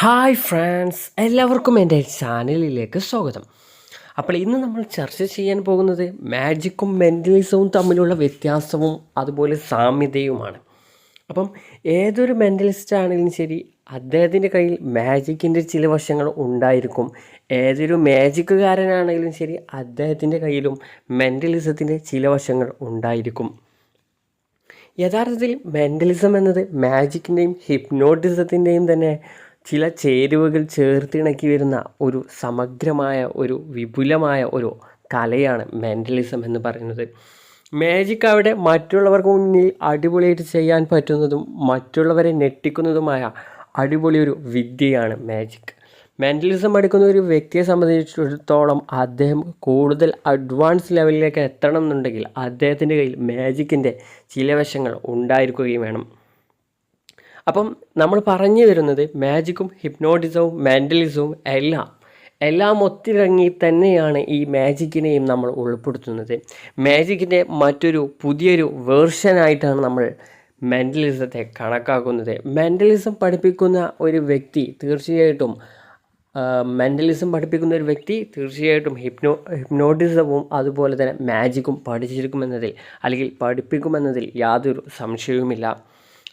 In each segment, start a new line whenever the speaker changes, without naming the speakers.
Hi friends എല്ലാവർക്കും എന്റെ ചാനലിലേക്ക് സ്വാഗതം. അപ്പോൾ ഇന്ന് നമ്മൾ ചർച്ച ചെയ്യാൻ പോകുന്നത് മാജിക്കും മെന്റലിസവും തമ്മിലുള്ള വ്യത്യാസവും അതുപോലെ സാമ്യതയുമാണ്. അപ്പം ഏതൊരു മെന്റലിസ്റ്റ് ആണെങ്കിലും ശരി അദ്ദേഹത്തിന്റെ കയ്യിൽ മാജിക്കിന്റെ ചില വശങ്ങൾ ഉണ്ടായിരിക്കും. ഏതൊരു മാജിക്കുകാരനാണെങ്കിലും ശരി അദ്ദേഹത്തിന്റെ കയ്യിലും മെന്റലിസത്തിന്റെ ചില വശങ്ങൾ ഉണ്ടായിരിക്കും. യഥാർത്ഥത്തിൽ മെന്റലിസം എന്നത് മാജിക്കിന്റെയും ഹിപ്നോട്ടിസത്തിന്റെയും തന്നെ ചില ചേരുവകൾ ചേർത്തിണക്കി വരുന്ന ഒരു സമഗ്രമായ ഒരു വിപുലമായ ഒരു കലയാണ് മെന്റലിസം എന്ന് പറയുന്നത്. മാജിക് അവിടെ മറ്റുള്ളവർക്ക് മുന്നിൽ അടിപൊളിയായിട്ട് ചെയ്യാൻ പറ്റുന്നതും മറ്റുള്ളവരെ ഞെട്ടിക്കുന്നതുമായ അടിപൊളി ഒരു വിദ്യയാണ് മാജിക്. മെന്റലിസം പഠിക്കുന്ന ഒരു വ്യക്തിയെ സംബന്ധിച്ചിടത്തോളം അദ്ദേഹം കൂടുതൽ അഡ്വാൻസ് ലെവലിലേക്ക് എത്തണം എന്നുണ്ടെങ്കിൽ അദ്ദേഹത്തിന്റെ കയ്യിൽ മാജിക്കിന്റെ ചില വശങ്ങൾ ഉണ്ടായിരിക്കുകയും വേണം. അപ്പം നമ്മൾ പറഞ്ഞു വരുന്നത് മാജിക്കും ഹിപ്നോട്ടിസവും മെന്റലിസവും എല്ലാം എല്ലാം ഒത്തിറങ്ങി തന്നെയാണ് ഈ മാജിക്കിനെയും നമ്മൾ ഉൾപ്പെടുത്തുന്നത്. മാജിക്കിന്റെ മറ്റൊരു പുതിയൊരു വേർഷനായിട്ടാണ് നമ്മൾ മെന്റലിസത്തെ കണക്കാക്കുന്നത്. മെന്റലിസം പഠിപ്പിക്കുന്ന ഒരു വ്യക്തി തീർച്ചയായിട്ടും മെന്റലിസം പഠിപ്പിക്കുന്ന ഒരു വ്യക്തി തീർച്ചയായിട്ടും ഹിപ്നോ ഹിപ്നോട്ടിസവും അതുപോലെ തന്നെ മാജിക്കും പഠിച്ചിരിക്കുമെന്നതിൽ അല്ലെങ്കിൽ പഠിപ്പിക്കുമെന്നതിൽ യാതൊരു സംശയവുമില്ല.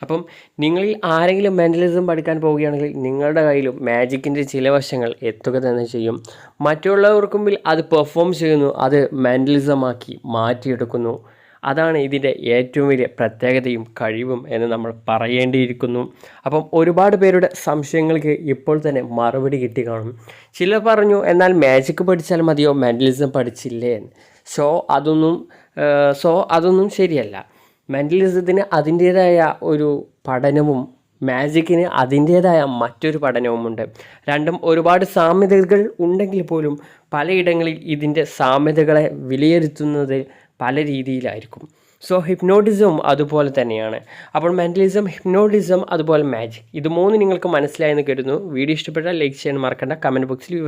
അപ്പം നിങ്ങളിൽ ആരെങ്കിലും മെന്റലിസം പഠിക്കാൻ പോവുകയാണെങ്കിൽ നിങ്ങളുടെ കയ്യിലും മാജിക്കിന്റെ ചില വശങ്ങൾ എത്തുക തന്നെ ചെയ്യും. മറ്റുള്ളവർക്ക് മുമ്പിൽ അത് പെർഫോം ചെയ്യുന്നു അത് മെന്റലിസമാക്കി മാറ്റിയെടുക്കുന്നു. അതാണ് ഇതിന്റെ ഏറ്റവും വലിയ പ്രത്യേകതയും കഴിവും എന്ന് നമ്മൾ പറയേണ്ടിയിരിക്കുന്നു. അപ്പം ഒരുപാട് പേരുടെ സംശയങ്ങൾക്ക് ഇപ്പോൾ തന്നെ മറുപടി കിട്ടി കാണും. ചിലർ പറഞ്ഞു എന്നാൽ മാജിക്ക് പഠിച്ചാൽ മതിയോ? മെന്റലിസം പഠിച്ചില്ലേ? സോ അതൊന്നും സോ അതൊന്നും ശരിയല്ല. മെന്റലിസത്തിന് അതിന്റേതായ ഒരു പഠനവും മാജിക്കിന് അതിന്റേതായ മറ്റൊരു പഠനവുമുണ്ട്. രണ്ടും ഒരുപാട് സാമ്യതകൾ ഉണ്ടെങ്കിൽ പോലും പലയിടങ്ങളിൽ ഇതിന്റെ സാമ്യതകളെ വിലയിരുത്തുന്നത് പല രീതിയിലായിരിക്കും. സോ ഹിപ്നോട്ടിസം അതുപോലെ തന്നെയാണ്. അപ്പോൾ മെന്റലിസം ഹിപ്നോട്ടിസം അതുപോലെ മാജിക് ഇത് മൂന്ന് നിങ്ങൾക്ക് മനസ്സിലായെന്ന് കരുതുന്നു. വീഡിയോ ഇഷ്ടപ്പെട്ടാൽ ലൈക്ക് ചെയ്യാൻ മറക്കണ്ട. കമന്റ് ബോക്സിൽ